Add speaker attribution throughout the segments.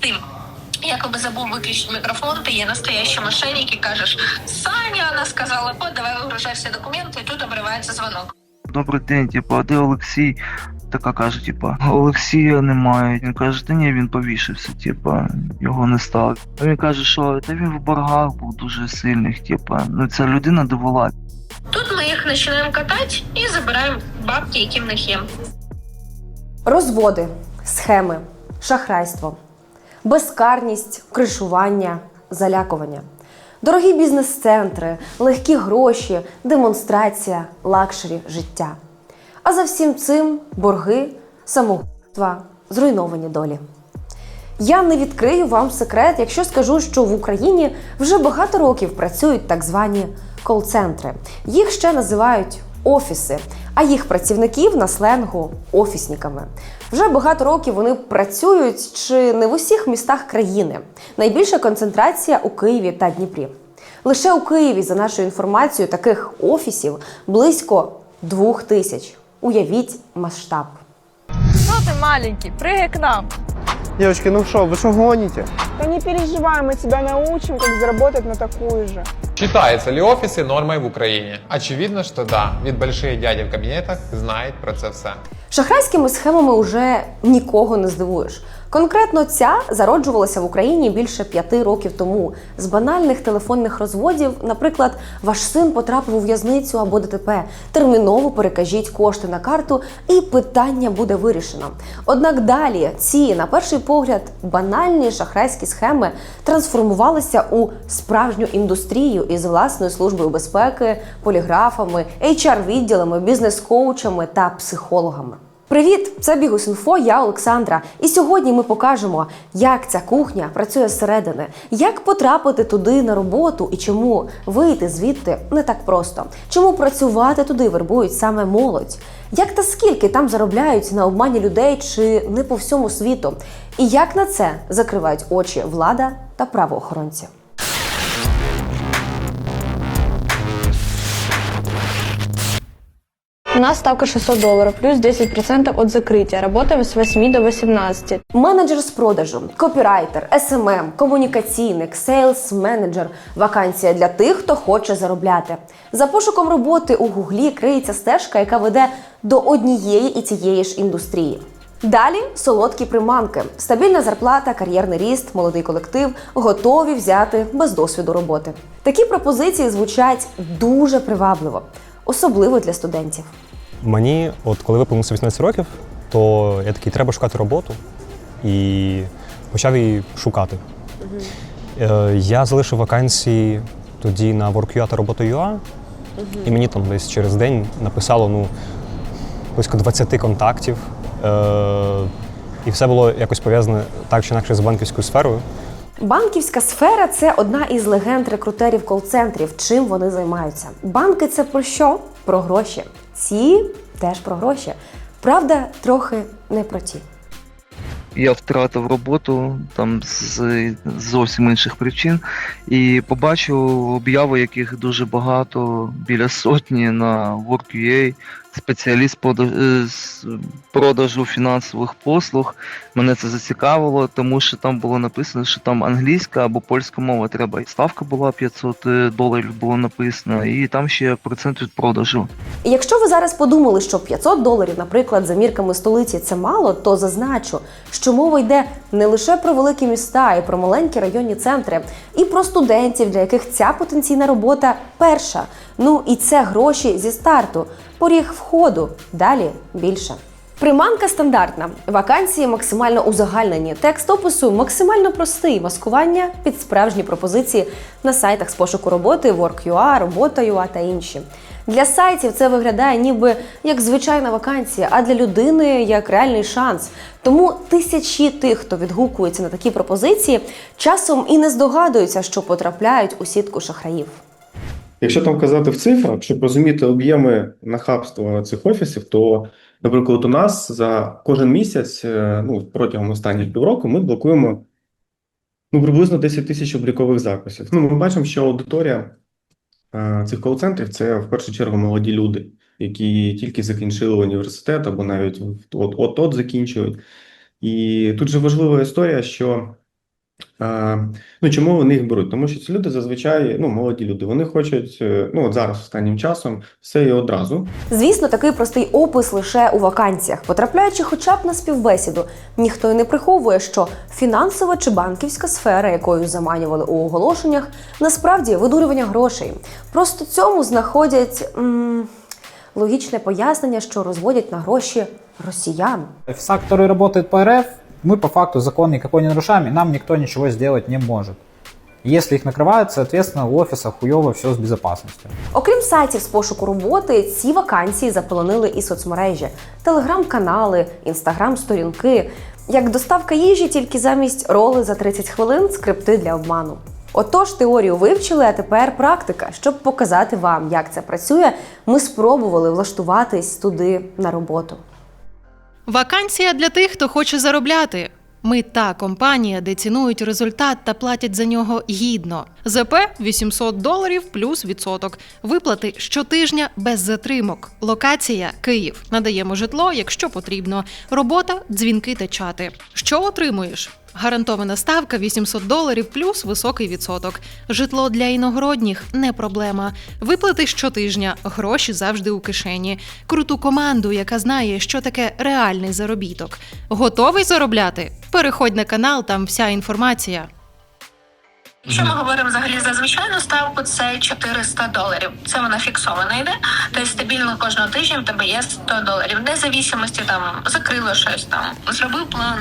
Speaker 1: Ти якоби забув виключити мікрофон, ти є настоящий мошенник і кажеш, Саня, вона сказала, от давай вигружай всі документи, і тут обривається дзвонок.
Speaker 2: Добрий день, типу, а де Олексій? Така каже, типа, Олексія немає. Він каже, та ні, він повішився, типа, його не стало. А він каже, що та він в боргах був дуже сильних, типа, ну ця людина довела.
Speaker 1: Тут ми їх починаємо катати і забираємо бабки, які в них є.
Speaker 3: Розводи, схеми, шахрайство, безкарність, кришування, залякування, дорогі бізнес-центри, легкі гроші, демонстрація, лакшері життя. А за всім цим борги, самогубства, зруйновані долі. Я не відкрию вам секрет, якщо скажу, що в Україні вже багато років працюють так звані кол-центри. Їх ще називають офіси, а їх працівників на сленгу офісниками. Вже багато років вони працюють чи не в усіх містах країни. Найбільша концентрація у Києві та Дніпрі. Лише у Києві, за нашою інформацією, таких офісів близько двох тисяч. Уявіть масштаб.
Speaker 4: Что ты маленький? Прыгай к нам.
Speaker 5: Девочки, ну что, вы что гоните?
Speaker 6: Да не переживай, мы тебя научим, как заработать на такую же.
Speaker 7: Считаются ли офисы нормой в Украине? Очевидно, что да, ведь большие дяди в кабинетах знают про це все.
Speaker 3: Шахрайськими схемами уже нікого не здивуєш. Конкретно ця зароджувалася в Україні більше п'яти років тому. З банальних телефонних розводів, наприклад, ваш син потрапив у в'язницю або ДТП. Терміново перекажіть кошти на карту, і питання буде вирішено. Однак далі ці, на перший погляд, банальні шахрайські схеми трансформувалися у справжню індустрію із власною службою безпеки, поліграфами, HR-відділами, бізнес-коучами та психологами. Привіт, це Бігус.Інфо, я Олександра. І сьогодні ми покажемо, як ця кухня працює зсередини, як потрапити туди на роботу і чому вийти звідти не так просто. Чому працювати туди вербують саме молодь? Як та скільки там заробляють на обмані людей чи не по всьому світу? І як на це закривають очі влада та правоохоронці?
Speaker 8: У нас ставка 600 долларов, плюс 10% от закрытия. Работаем с 8 до 18.
Speaker 3: Менеджер з продажу, копірайтер, СММ, комунікаційник, сейлс менеджер. Вакансія для тих, хто хоче заробляти. За пошуком роботи у Гуглі криється стежка, яка веде до однієї і цієї ж індустрії. Далі солодкі приманки, стабільна зарплата, кар'єрний ріст, молодий колектив, готові взяти без досвіду роботи. Такі пропозиції звучать дуже привабливо, особливо для студентів.
Speaker 9: Мені, от коли виповнилося 18 років, то я такий, треба шукати роботу і почав її шукати. Е, я залишив вакансії тоді на WorkUA та Робота.ua, і мені там десь через день написало ну, близько 20 контактів. Е, і все було якось пов'язане так чи інакше з банківською сферою.
Speaker 3: Банківська сфера це одна із легенд рекрутерів кол-центрів. Чим вони займаються? Банки це про що? Про гроші. Ці теж про гроші. Правда, трохи не про ті.
Speaker 2: Я втратив роботу там з зовсім інших причин і побачив обяви, яких дуже багато, біля сотні на Work.ua, спеціаліст е, з продажу фінансових послуг. Мене це зацікавило, тому що там було написано, що там англійська або польська мова треба. І Ставка була 500 доларів, було написано, і там ще процент від продажу.
Speaker 3: Якщо ви зараз подумали, що 500 доларів, наприклад, за мірками столиці це мало, то зазначу, що мова йде не лише про великі міста і про маленькі районні центри, і про студентів, для яких ця потенційна робота перша. Ну і це гроші зі старту, поріг входу. Далі більше. Приманка стандартна. Вакансії максимально узагальнені. Текст опису максимально простий. Маскування під справжні пропозиції на сайтах з пошуку роботи, Work.ua, Робота.ua та інші. Для сайтів це виглядає ніби як звичайна вакансія, а для людини як реальний шанс. Тому тисячі тих, хто відгукується на такі пропозиції, часом і не здогадуються, що потрапляють у сітку шахраїв.
Speaker 5: Якщо там казати в цифрах, щоб розуміти об'єми нахабства цих офісів, то, наприклад, у нас за кожен місяць, е, ну протягом останніх півроку, ми блокуємо ну, приблизно 10 тисяч облікових записів. Ну, ми бачимо, що аудиторія е, цих кол-центрів це в першу чергу молоді люди, які тільки закінчили університет або навіть от-от закінчують. І тут же важлива історія, що ну, чому вони їх беруть? Тому що ці люди зазвичай, ну, молоді люди, вони хочуть, е, ну, от зараз останнім часом, все і одразу.
Speaker 3: Звісно, такий простий опис лише у вакансіях. Потрапляючи хоча б на співбесіду, ніхто й не приховує, що фінансова чи банківська сфера, якою заманювали у оголошеннях, насправді видурювання грошей. Просто цьому знаходять м- логічне пояснення, що розводять на гроші росіян.
Speaker 10: Офиса, которые работают по РФ, мы по факту закон никакой не нарушаем, и нам никто ничего сделать не может. Если их накрывают, соответственно, у офиса хуево все с безопасностью.
Speaker 3: Окрім сайтів з пошуку роботи, ці вакансії заполонили і соцмережі, телеграм-канали, інстаграм-сторінки, як доставка їжі, тільки замість роли за 30 хвилин скрипти для обману. Отож, теорію вивчили, а тепер практика. Щоб показати вам, як це працює, ми спробували влаштуватись туди на роботу.
Speaker 11: Вакансія для тих, хто хоче заробляти. Ми та компанія, де цінують результат та платять за нього гідно. ЗП 800 доларів плюс відсоток. Виплати щотижня без затримок. Локація Київ. Надаємо житло, якщо потрібно. Робота, дзвінки та чати. Що отримуєш? Гарантована ставка 800 доларів плюс високий відсоток. Житло для іногородніх не проблема. Виплати щотижня, гроші завжди у кишені. Круту команду, яка знає, що таке реальний заробіток. Готовий заробляти? Переходь на канал, там вся інформація.
Speaker 1: Якщо ми говоримо взагалі за звичайну ставку, це 400 доларів. Це вона фіксована йде. Тобто стабільно кожного тижня в тебе є 100 доларів. Независимості там закрило щось там, зробив план.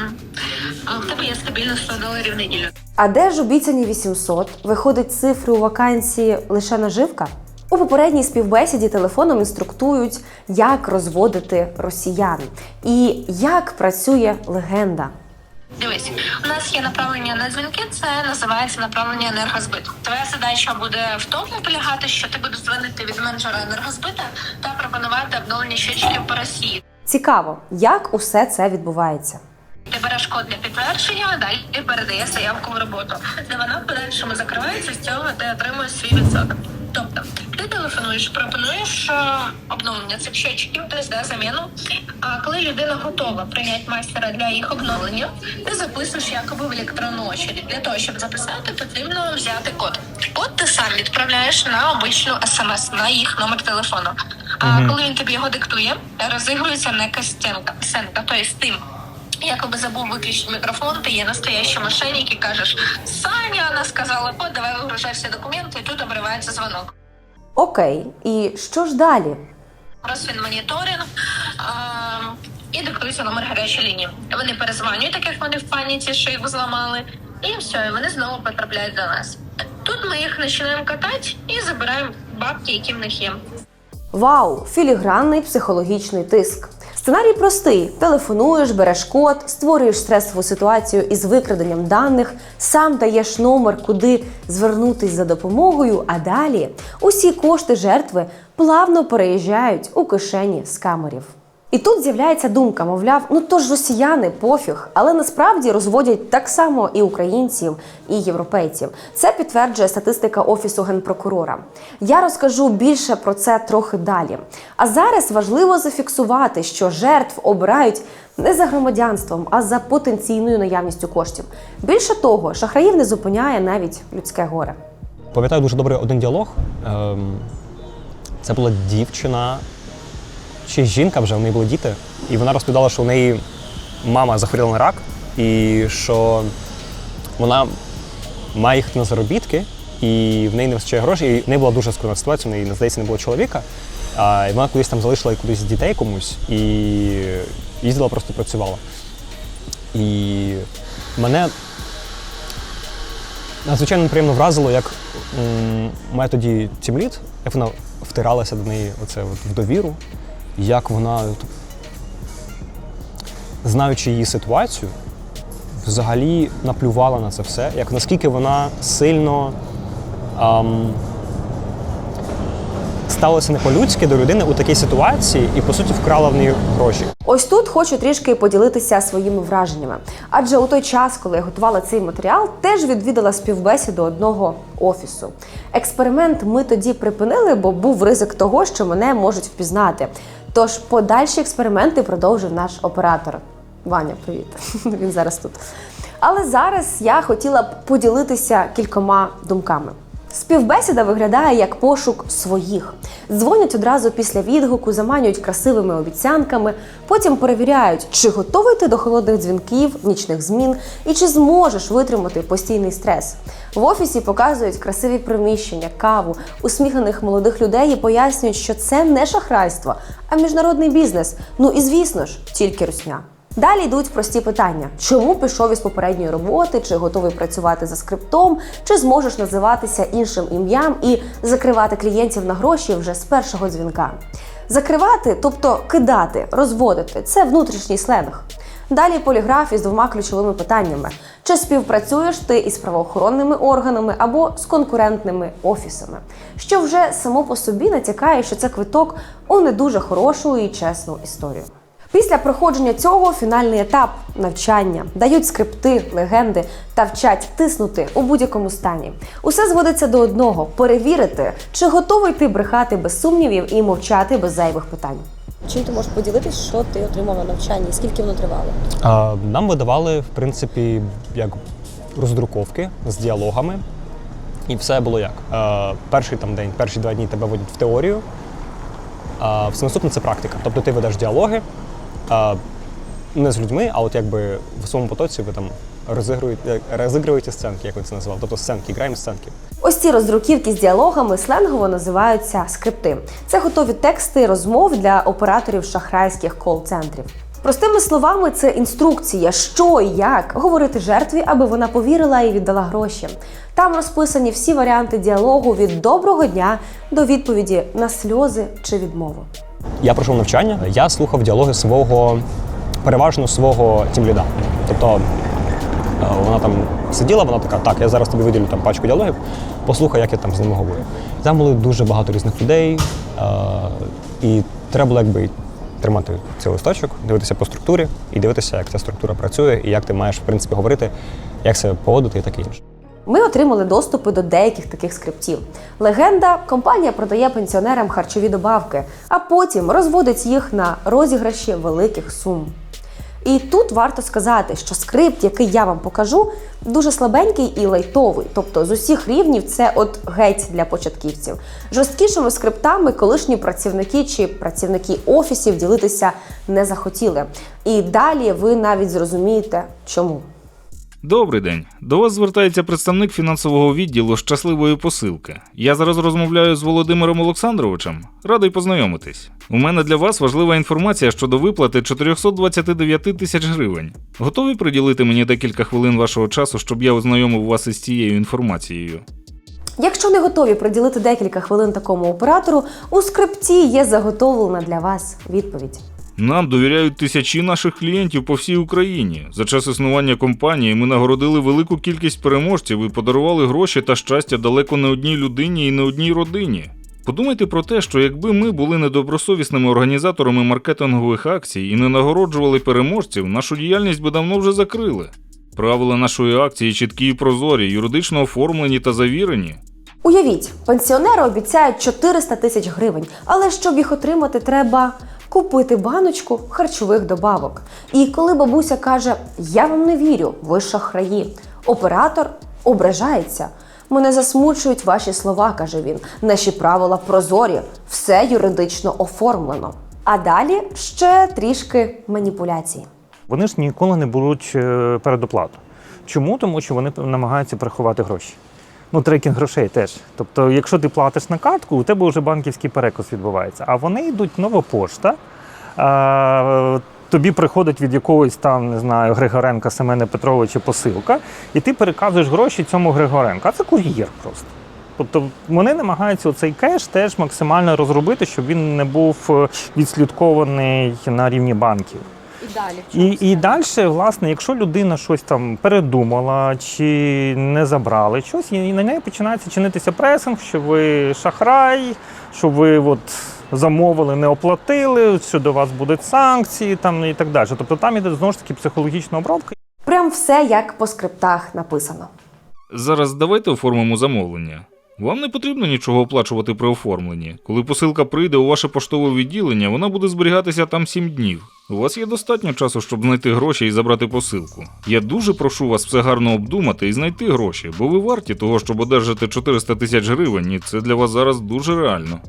Speaker 1: В тебе є стабільно 100 доларів в неділю.
Speaker 3: А де ж обіцяні 800? Виходить, цифри у вакансії лише наживка? У попередній співбесіді телефоном інструктують, як розводити росіян і як працює легенда.
Speaker 1: Дивись, у нас є направлення на дзвінки, це називається направлення енергозбиту. Твоя задача буде в тому полягати, що ти будеш дзвонити від менеджера енергозбита та пропонувати обновлення щочків по Росії.
Speaker 3: Цікаво, як усе це відбувається.
Speaker 1: Ти береш код для підтвердження, а далі передає заявку в роботу, де вона в подальшому закривається, з цього ти отримуєш свій відсоток. Тобто телефонуєш, пропонуєш е, обновлення цих щочків, тобто да, заміну. А коли людина готова прийняти майстера для їх обновлення, ти записуєш якоби в електронну очередь. Для того, щоб записати, потрібно взяти код. Код ти сам відправляєш на обичну смс на їх номер телефону. А коли він тобі його диктує, розігрується некась стінка, сценка, тобто тим. Якоби забув виключити мікрофон, ти є настоящий мошенник і кажеш, Саня, вона сказала, от давай вигружай всі документи, і тут обривається дзвонок.
Speaker 3: Окей, і що ж далі?
Speaker 1: Розсвін моніторинг а, і диктується номер гарячої лінії. Вони перезвонюють, так як вони в паніці, що їх зламали, і все, і вони знову потрапляють до нас. Тут ми їх починаємо катати і забираємо бабки, які в них є.
Speaker 3: Вау, філігранний психологічний тиск. Сценарій простий: телефонуєш, береш код, створюєш стресову ситуацію із викраденням даних, сам даєш номер, куди звернутись за допомогою. А далі усі кошти жертви плавно переїжджають у кишені скамерів. І тут з'являється думка, мовляв, ну то ж росіяни пофіг, але насправді розводять так само і українців, і європейців. Це підтверджує статистика офісу генпрокурора. Я розкажу більше про це трохи далі. А зараз важливо зафіксувати, що жертв обирають не за громадянством, а за потенційною наявністю коштів. Більше того, шахраїв не зупиняє навіть людське горе.
Speaker 9: Пам'ятаю дуже добре один діалог. Ем, Це була дівчина чи жінка вже, в неї були діти, і вона розповідала, що у неї мама захворіла на рак, і що вона має їхати на заробітки, і в неї не вистачає грошей. І в неї була дуже скрутна ситуація, в неї, здається, не було чоловіка. А, і вона кудись там залишила кудись дітей комусь і їздила, просто працювала. І мене надзвичайно неприємно вразило, як м, має тоді тімліт, як вона втиралася до неї оце от в довіру, як вона, знаючи її ситуацію, взагалі наплювала на це все, як наскільки вона сильно ам, ставилася не по-людськи до людини у такій ситуації і, по суті, вкрала в неї гроші.
Speaker 3: Ось тут хочу трішки поділитися своїми враженнями. Адже у той час, коли я готувала цей матеріал, теж відвідала співбесіду одного офісу. Експеримент ми тоді припинили, бо був ризик того, що мене можуть впізнати. Тож подальші експерименти продовжив наш оператор. Ваня, привіт. Він зараз тут. Але зараз я хотіла б поділитися кількома думками. Співбесіда виглядає як пошук своїх. Дзвонять одразу після відгуку, заманюють красивими обіцянками, потім перевіряють, чи готовий ти до холодних дзвінків, нічних змін і чи зможеш витримати постійний стрес. В офісі показують красиві приміщення, каву, усміхнених молодих людей і пояснюють, що це не шахрайство, а міжнародний бізнес. Ну і звісно ж, тільки русня. Далі йдуть прості питання: чому пішов із попередньої роботи, чи готовий працювати за скриптом, чи зможеш називатися іншим ім'ям і закривати клієнтів на гроші вже з першого дзвінка. Закривати, тобто кидати, розводити це внутрішній сленг. Далі поліграф із двома ключовими питаннями: чи співпрацюєш ти із правоохоронними органами або з конкурентними офісами, що вже само по собі натякає, що це квиток у не дуже хорошу і чесну історію. Після проходження цього фінальний етап навчання дають скрипти, легенди та вчать тиснути у будь-якому стані. Усе зводиться до одного: перевірити, чи готовий ти брехати без сумнівів і мовчати без зайвих питань.
Speaker 12: Чим ти можеш поділитися, що ти отримав на навчанні, і скільки воно тривало?
Speaker 9: А, Нам видавали, в принципі, як роздруковки з діалогами. І все було як. Е, перший там день, перші два дні тебе водять в теорію, а все наступне це практика. Тобто ти ведеш діалоги е, не з людьми, а от якби в своєму потоці ви там розігруєте, розігруєте сценки, як ви це назвали. Тобто сценки, граємо сценки.
Speaker 3: Ось ці роздруківки з діалогами сленгово називаються скрипти. Це готові тексти розмов для операторів шахрайських кол-центрів. Простими словами, це інструкція, що і як говорити жертві, аби вона повірила і віддала гроші. Там розписані всі варіанти діалогу від доброго дня до відповіді на сльози чи відмову.
Speaker 9: Я пройшов навчання, я слухав діалоги свого, переважно свого тімліда. Тобто е, вона там сиділа, вона така, так, я зараз тобі виділю там пачку діалогів, послухай, як я там з ними говорю. Там було дуже багато різних людей, е, і треба було якби тримати цей листочок, дивитися по структурі і дивитися, як ця структура працює, і як ти маєш в принципі говорити, як себе поводити і таке інше.
Speaker 3: Ми отримали доступи до деяких таких скриптів. Легенда компанія продає пенсіонерам харчові добавки, а потім розводить їх на розіграші великих сум. І тут варто сказати, що скрипт, який я вам покажу, дуже слабенький і лайтовий. Тобто з усіх рівнів це от геть для початківців. Жорсткішими скриптами колишні працівники чи працівники офісів ділитися не захотіли. І далі ви навіть зрозумієте, чому.
Speaker 13: Добрий день. До вас звертається представник фінансового відділу щасливої посилки. Я зараз розмовляю з Володимиром Олександровичем. Радий познайомитись. У мене для вас важлива інформація щодо виплати 429 тисяч гривень. Готові приділити мені декілька хвилин вашого часу, щоб я ознайомив вас із цією інформацією?
Speaker 3: Якщо не готові приділити декілька хвилин такому оператору, у скрипті є заготовлена для вас відповідь.
Speaker 13: Нам довіряють тисячі наших клієнтів по всій Україні. За час існування компанії ми нагородили велику кількість переможців і подарували гроші та щастя далеко не одній людині і не одній родині. Подумайте про те, що якби ми були недобросовісними організаторами маркетингових акцій і не нагороджували переможців, нашу діяльність би давно вже закрили. Правила нашої акції чіткі і прозорі, юридично оформлені та завірені.
Speaker 3: Уявіть, пенсіонери обіцяють 400 тисяч гривень, але щоб їх отримати, треба купити баночку харчових добавок. І коли бабуся каже: Я вам не вірю, ви шахраї, оператор ображається. Мене засмучують ваші слова, каже він. Наші правила прозорі, все юридично оформлено. А далі ще трішки маніпуляцій.
Speaker 14: Вони ж ніколи не беруть е, передоплату. Чому? Тому що вони намагаються приховати гроші. Ну, трекінг грошей теж. Тобто, якщо ти платиш на картку, у тебе вже банківський переказ відбувається. А вони йдуть нова пошта. А, тобі приходить від якогось там, не знаю, Григоренка Семена Петровича посилка, і ти переказуєш гроші цьому Григоренку. А це кур'єр просто. Тобто вони намагаються цей кеш теж максимально розробити, щоб він не був е, відслідкований на рівні банків.
Speaker 12: Далі.
Speaker 14: І, і далі, власне, якщо людина щось там передумала чи не забрали щось, і на неї починається чинитися пресинг, що ви шахрай, що ви от замовили, не оплатили, що до вас будуть санкції там і так далі. Тобто там іде знову ж таки психологічна обробка.
Speaker 3: Прям все як по скриптах написано.
Speaker 13: Зараз давайте оформимо замовлення. Вам не потрібно нічого оплачувати при оформленні. Коли посилка прийде у ваше поштове відділення, вона буде зберігатися там 7 днів. У вас є достатньо часу, щоб знайти гроші і забрати посилку. Я дуже прошу вас все гарно обдумати і знайти гроші, бо ви варті того, щоб одержати 400 тисяч гривень, і це для вас зараз дуже реально.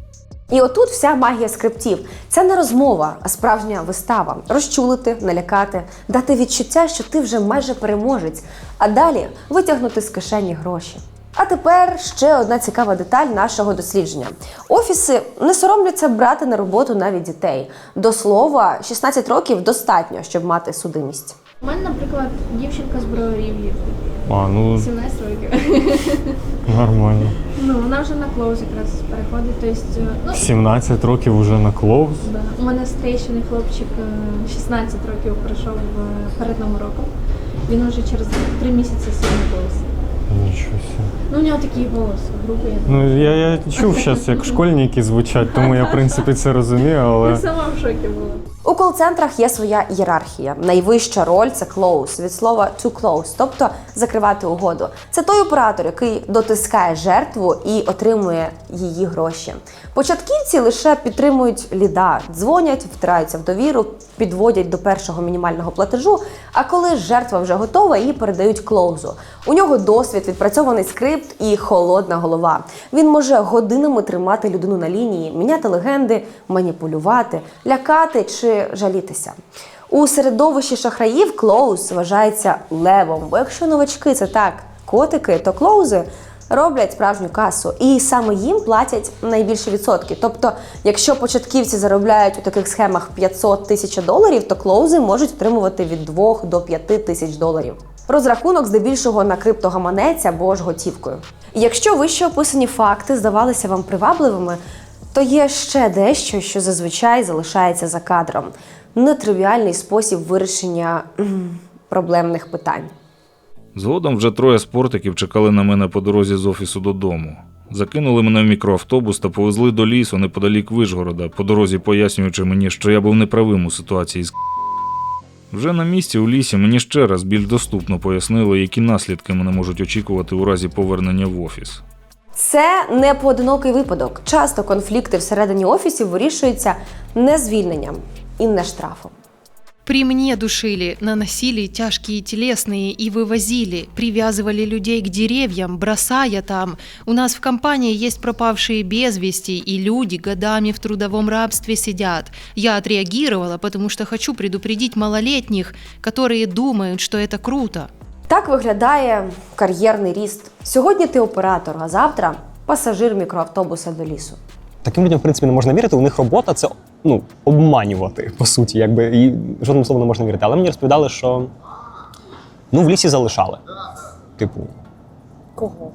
Speaker 3: І отут вся магія скриптів. Це не розмова, а справжня вистава. Розчулити, налякати, дати відчуття, що ти вже майже переможець, а далі витягнути з кишені гроші. А тепер ще одна цікава деталь нашого дослідження. Офіси не соромляться брати на роботу навіть дітей. До слова, 16 років достатньо, щоб мати судимість.
Speaker 15: У мене, наприклад, дівчинка з броварів є.
Speaker 9: А, ну
Speaker 15: 17 років.
Speaker 9: нормально.
Speaker 15: Ну, вона вже на клоуз якраз переходить. Тобто, ну,
Speaker 9: 17 років уже на клоуз.
Speaker 15: да. у мене старіший хлопчик е, 16 років пройшов е, перед новим роком. Він вже через 3 місяці сів на клоуз.
Speaker 9: Нічого себе.
Speaker 15: Ну, у нього такий голос грубий.
Speaker 9: Ну я, я чув зараз, як школьники звучать, тому я в принципі це розумію,
Speaker 15: Я
Speaker 9: але.
Speaker 15: сама в шокі була.
Speaker 3: У кол-центрах є своя ієрархія. Найвища роль це close, від слова to close, тобто закривати угоду. Це той оператор, який дотискає жертву і отримує її гроші. Початківці лише підтримують ліда, дзвонять, втираються в довіру, підводять до першого мінімального платежу. А коли жертва вже готова, її передають клоузу. У нього досвід, відпрацьований скрипт і холодна голова. Він може годинами тримати людину на лінії, міняти легенди, маніпулювати, лякати чи жалітися. У середовищі шахраїв клоуз вважається левом, бо якщо новачки це так, котики, то клоузи роблять справжню касу, і саме їм платять найбільші відсотки. Тобто, якщо початківці заробляють у таких схемах 500 тисяч доларів, то клоузи можуть отримувати від 2 до 5 тисяч доларів. Розрахунок здебільшого на криптогаманець або ж готівкою. Якщо вище описані факти здавалися вам привабливими, то є ще дещо, що зазвичай залишається за кадром нетривіальний спосіб вирішення проблемних питань.
Speaker 13: Згодом вже троє спортиків чекали на мене по дорозі з офісу додому. Закинули мене в мікроавтобус та повезли до лісу неподалік Вишгорода, по дорозі пояснюючи мені, що я був неправим у ситуації з вже на місці у лісі мені ще раз більш доступно пояснили, які наслідки мене можуть очікувати у разі повернення в офіс.
Speaker 3: Це не поодинокий випадок. Часто конфлікти всередині офісів вирішуються не звільненням і не штрафом.
Speaker 11: При мне душили, наносили тяжкие телесные и вывозили, привязывали людей к деревьям, бросая там. У нас в компании есть пропавшие без вести, и люди годами в трудовом рабстве сидят. Я отреагировала, потому что хочу предупредить малолетних, которые думают, что это круто.
Speaker 3: Так виглядає кар'єрний ріст. Сьогодні ти оператор, а завтра пасажир мікроавтобуса до лісу.
Speaker 9: Таким людям, в принципі, не можна вірити. У них робота це ну, обманювати, по суті, якби і жодним словом не можна вірити. Але мені розповідали, що ну, в лісі залишали. Типу,
Speaker 12: Кого?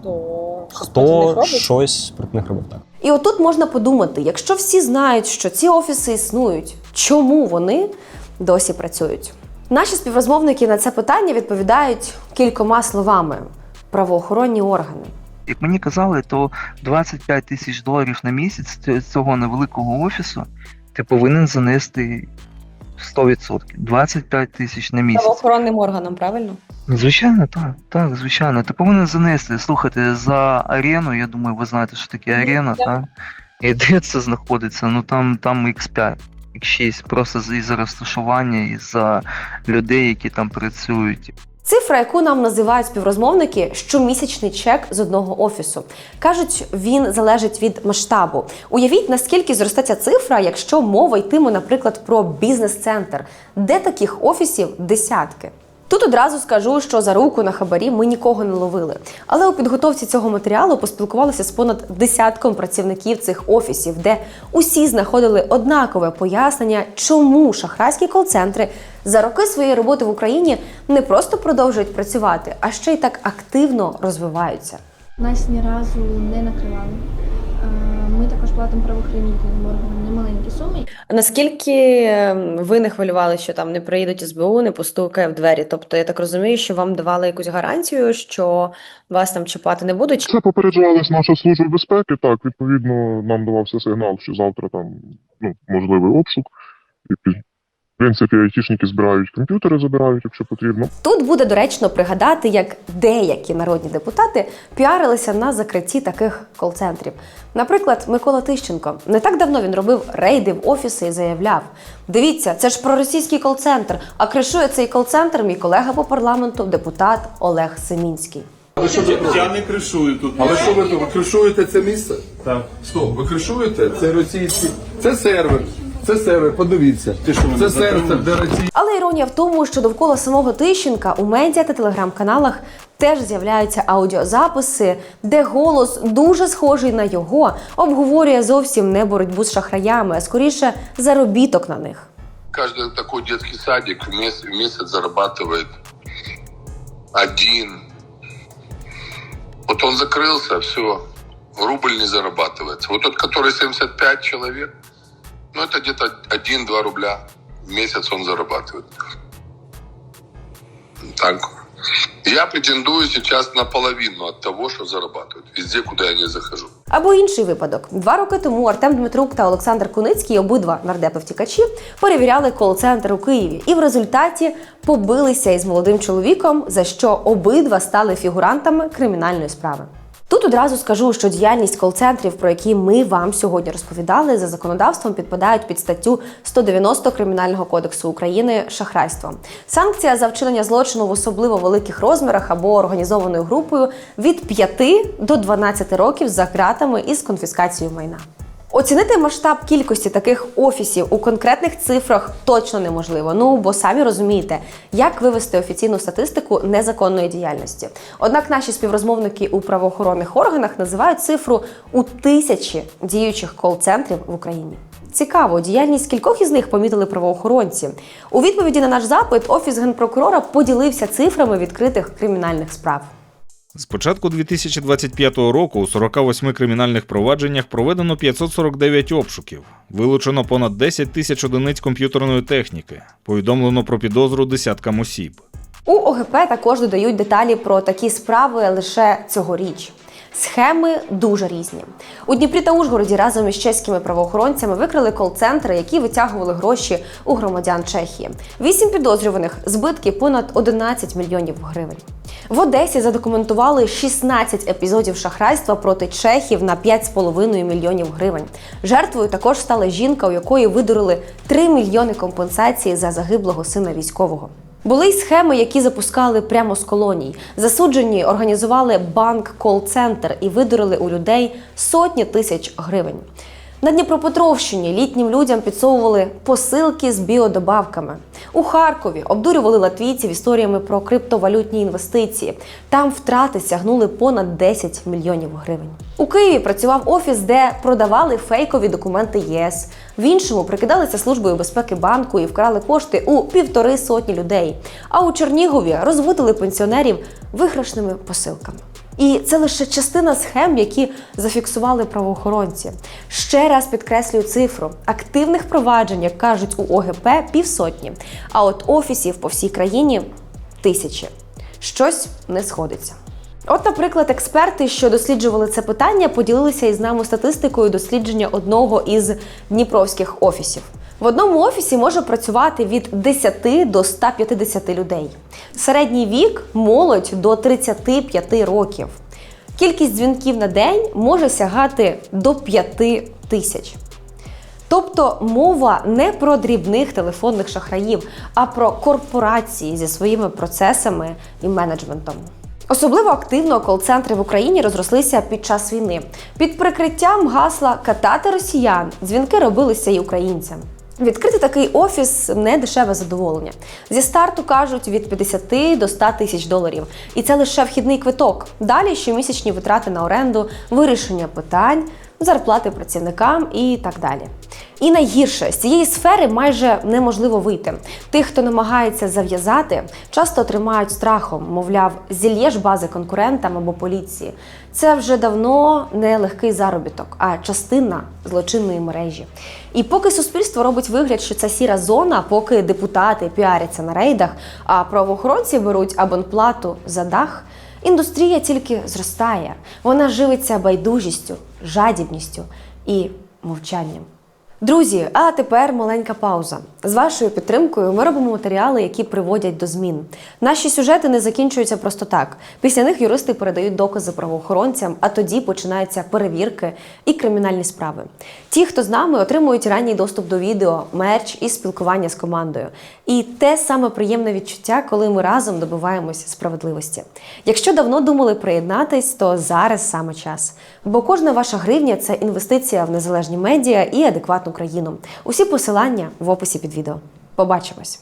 Speaker 12: Хто? Щось проти них
Speaker 9: хто щось проти них робив так.
Speaker 3: І отут можна подумати: якщо всі знають, що ці офіси існують, чому вони досі працюють? Наші співрозмовники на це питання відповідають кількома словами: правоохоронні органи.
Speaker 2: Як мені казали, то 25 тисяч доларів на місяць ць- цього невеликого офісу ти повинен занести 100%. 25 тисяч на місяць.
Speaker 12: Правоохоронним органам, правильно?
Speaker 2: Звичайно, так, так, звичайно. Ти повинен занести. Слухайте, за арену, я думаю, ви знаєте, що таке арена, так? І де це знаходиться? Ну там, там X5, X6, просто з- із-за розташування, із-за людей, які там працюють.
Speaker 3: Цифра, яку нам називають співрозмовники, щомісячний чек з одного офісу. Кажуть, він залежить від масштабу. Уявіть, наскільки зросте ця цифра, якщо мова йтиме, наприклад, про бізнес-центр, де таких офісів десятки. Тут одразу скажу, що за руку на хабарі ми нікого не ловили. Але у підготовці цього матеріалу поспілкувалися з понад десятком працівників цих офісів, де усі знаходили однакове пояснення, чому шахрайські кол-центри за роки своєї роботи в Україні не просто продовжують працювати, а ще й так активно розвиваються.
Speaker 15: Нас ні разу не накривали. Ми також органам немаленькі суми.
Speaker 12: Наскільки ем, ви не хвилювали, що там не приїдуть СБУ, не постукає в двері? Тобто я так розумію, що вам давали якусь гарантію, що вас там чіпати не будуть?
Speaker 16: Це попереджувалась наша служба безпеки. Так, відповідно, нам давався сигнал, що завтра там ну, можливий обшук, і В принципі, айтішники збирають комп'ютери, забирають, якщо потрібно.
Speaker 3: Тут буде доречно пригадати, як деякі народні депутати піарилися на закритті таких кол-центрів. Наприклад, Микола Тищенко. Не так давно він робив рейди в офіси і заявляв: дивіться, це ж проросійський кол-центр, а кришує цей кол-центр мій колега по парламенту, депутат Олег Семінський.
Speaker 17: Я не кришую тут. Але що ви тут? Ви кришуєте це місце? Так. Стоп, ви кришуєте? Це російський. Це сервер. Це сервер, подивіться. Це сервер, де російський.
Speaker 3: Але іронія в тому, що довкола самого Тищенка у медіа та телеграм-каналах теж з'являються аудіозаписи, де голос дуже схожий на його, обговорює зовсім не боротьбу з шахраями, а скоріше заробіток на них.
Speaker 17: Каждый такой детский садик в месяц, в месяц зарабатывает один. Вот он закрылся, все, рубль не зарабатывается. Вот тот, который 75 человек, ну это где-то 1-2 рубля в месяц он зарабатывает. Так. Я претендую сейчас на половину от того, что зарабатывают. Везде, куда я не захожу.
Speaker 3: Або інший випадок. Два роки тому Артем Дмитрук та Олександр Куницький, обидва нардепи втікачі, перевіряли кол-центр у Києві і в результаті побилися із молодим чоловіком, за що обидва стали фігурантами кримінальної справи. Тут одразу скажу, що діяльність кол-центрів, про які ми вам сьогодні розповідали, за законодавством підпадають під статтю 190 Кримінального кодексу України шахрайство. Санкція за вчинення злочину в особливо великих розмірах або організованою групою від 5 до 12 років за ґратами із конфіскацією майна. Оцінити масштаб кількості таких офісів у конкретних цифрах точно неможливо. Ну бо самі розумієте, як вивести офіційну статистику незаконної діяльності. Однак наші співрозмовники у правоохоронних органах називають цифру у тисячі діючих кол-центрів в Україні. Цікаво, діяльність кількох із них помітили правоохоронці. У відповіді на наш запит офіс генпрокурора поділився цифрами відкритих кримінальних справ.
Speaker 13: З початку 2025 року у 48 кримінальних провадженнях проведено 549 обшуків, вилучено понад 10 тисяч одиниць комп'ютерної техніки, повідомлено про підозру десяткам осіб.
Speaker 3: У ОГП також додають деталі про такі справи лише цьогоріч. Схеми дуже різні. У Дніпрі та Ужгороді разом із чеськими правоохоронцями викрили кол-центри, які витягували гроші у громадян Чехії. Вісім підозрюваних збитки понад 11 мільйонів гривень. В Одесі задокументували 16 епізодів шахрайства проти чехів на 5,5 мільйонів гривень. Жертвою також стала жінка, у якої видурили 3 мільйони компенсації за загиблого сина військового. Були й схеми, які запускали прямо з колоній. Засуджені організували банк кол-центр і видурили у людей сотні тисяч гривень. На Дніпропетровщині літнім людям підсовували посилки з біодобавками. У Харкові обдурювали латвійців історіями про криптовалютні інвестиції. Там втрати сягнули понад 10 мільйонів гривень. У Києві працював офіс, де продавали фейкові документи ЄС. В іншому прикидалися службою безпеки банку і вкрали кошти у півтори сотні людей. А у Чернігові розводили пенсіонерів виграшними посилками. І це лише частина схем, які зафіксували правоохоронці. Ще раз підкреслюю цифру: активних проваджень, як кажуть у ОГП, півсотні, а от офісів по всій країні тисячі. Щось не сходиться. От, наприклад, експерти, що досліджували це питання, поділилися із нами статистикою дослідження одного із дніпровських офісів. В одному офісі може працювати від 10 до 150 людей. Середній вік молодь до 35 років. Кількість дзвінків на день може сягати до 5 тисяч. Тобто мова не про дрібних телефонних шахраїв, а про корпорації зі своїми процесами і менеджментом. Особливо активно кол-центри в Україні розрослися під час війни. Під прикриттям гасла катати росіян дзвінки робилися і українцям. Відкрити такий офіс не дешеве задоволення. Зі старту кажуть від 50 до 100 тисяч доларів. І це лише вхідний квиток. Далі щомісячні витрати на оренду, вирішення питань, зарплати працівникам і так далі. І найгірше з цієї сфери майже неможливо вийти. Тих, хто намагається зав'язати, часто тримають страхом, мовляв, зільєш бази конкурентам або поліції. Це вже давно не легкий заробіток, а частина злочинної мережі. І поки суспільство робить вигляд, що це сіра зона, поки депутати піаряться на рейдах, а правоохоронці беруть абонплату за дах. Індустрія тільки зростає. Вона живиться байдужістю, жадібністю і мовчанням. Друзі, а тепер маленька пауза. З вашою підтримкою ми робимо матеріали, які приводять до змін. Наші сюжети не закінчуються просто так. Після них юристи передають докази правоохоронцям, а тоді починаються перевірки і кримінальні справи. Ті, хто з нами, отримують ранній доступ до відео, мерч і спілкування з командою. І те саме приємне відчуття, коли ми разом добиваємось справедливості. Якщо давно думали приєднатись, то зараз саме час. Бо кожна ваша гривня це інвестиція в незалежні медіа і адекватну країну. Усі посилання в описі під відео. Побачимось!